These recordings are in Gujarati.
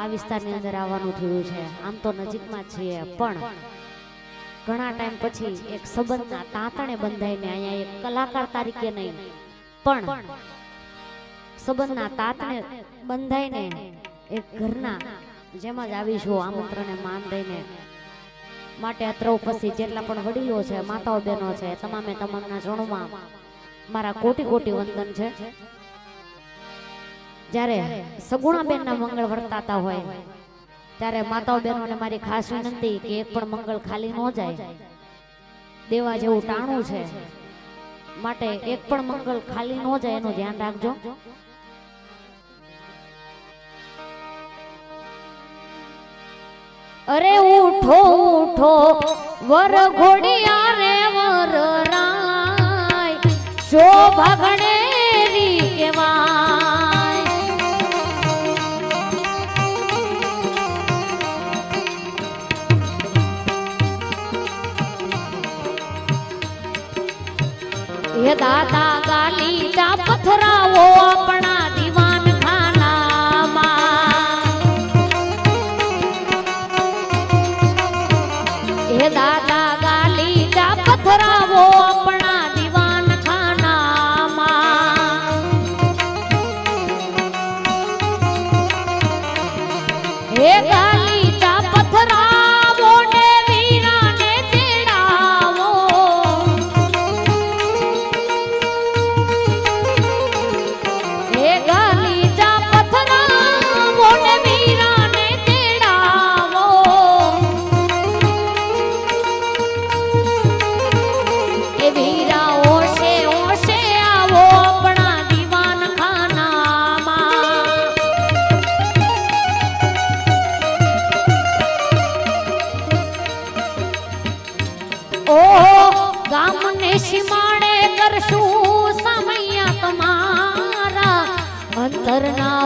આ વિસ્તારની અંદર આવવાનું થયું છે. આમ તો નજીકમાં છીએ, પણ ઘણા ટાઈમ પછી એક સંબંધના તાંતણે બંધાઈને અહીંયા એક કલાકાર તરીકે નહીં, પણ સંબંધના તાંતણે બંધાઈને એક ઘરના જેમ જ આવીશું આમંત્રણને માન દઈને. માટે અત્ર ઉપસ્થિત જેટલા પણ વડીલો છે, માતાઓ બહેનો છે, તમામે તમામના જણમાં મારા કોટી કોટી વંદન છે. જ્યારે સગુણાબેનના મંગળ વર્તાતા હોય. ત્યારે માતાઓ બહેનોને મારી ખાસ વિનંતી કે એક પણ મંગળ ખાલી ન જાય. દેવા જેવું ટાણું છે. માટે એક પણ મંગળ ખાલી ન જાય એનું ધ્યાન રાખજો. અરે ઉઠો ઉઠો વર ઘોડિયા રે વર રાય. શોભા ગણેરી करना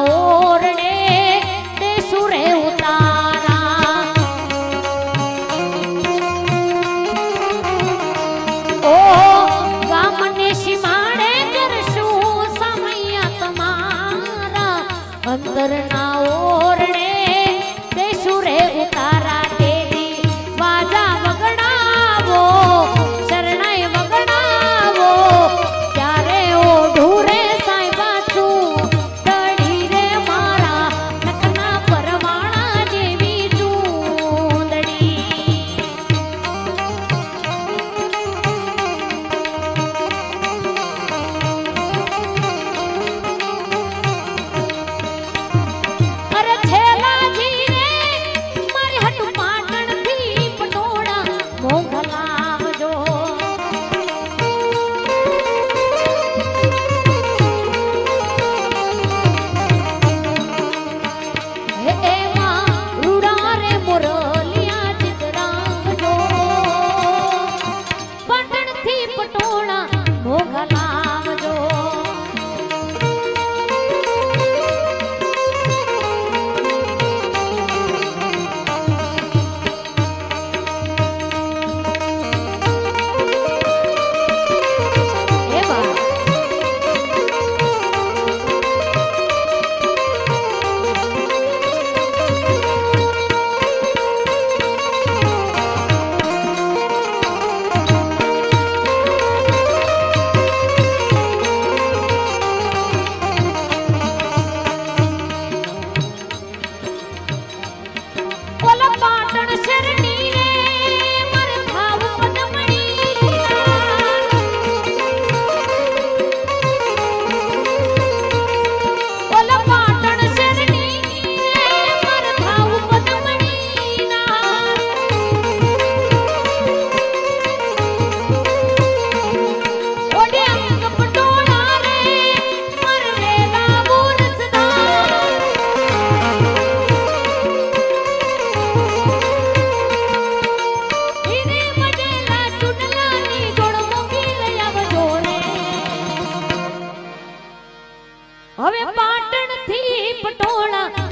પાટણથી પટોળા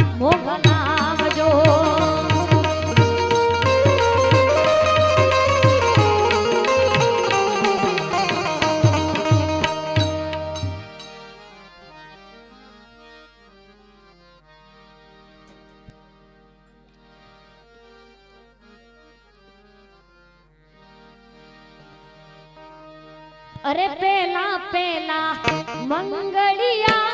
અરે પેલા પેલા મંગળિયા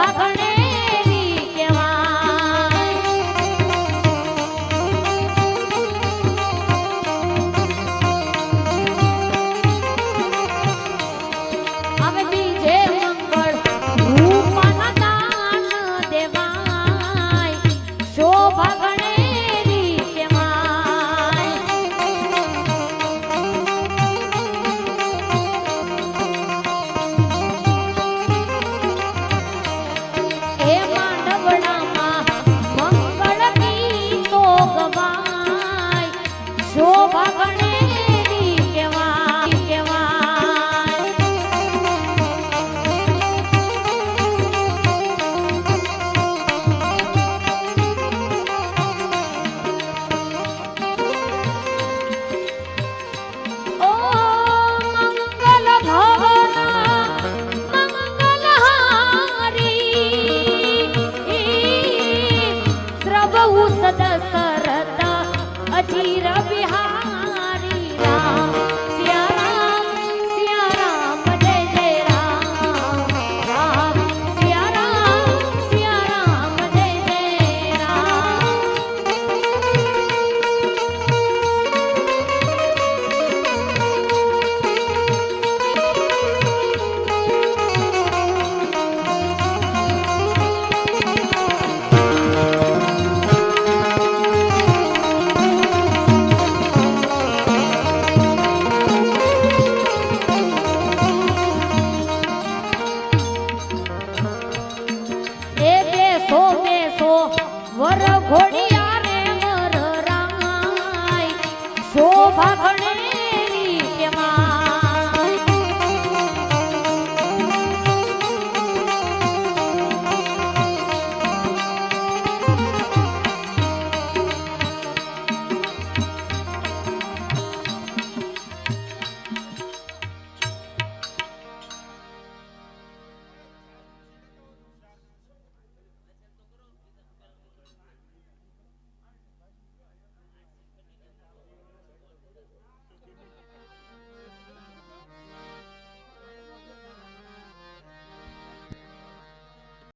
વાઘણે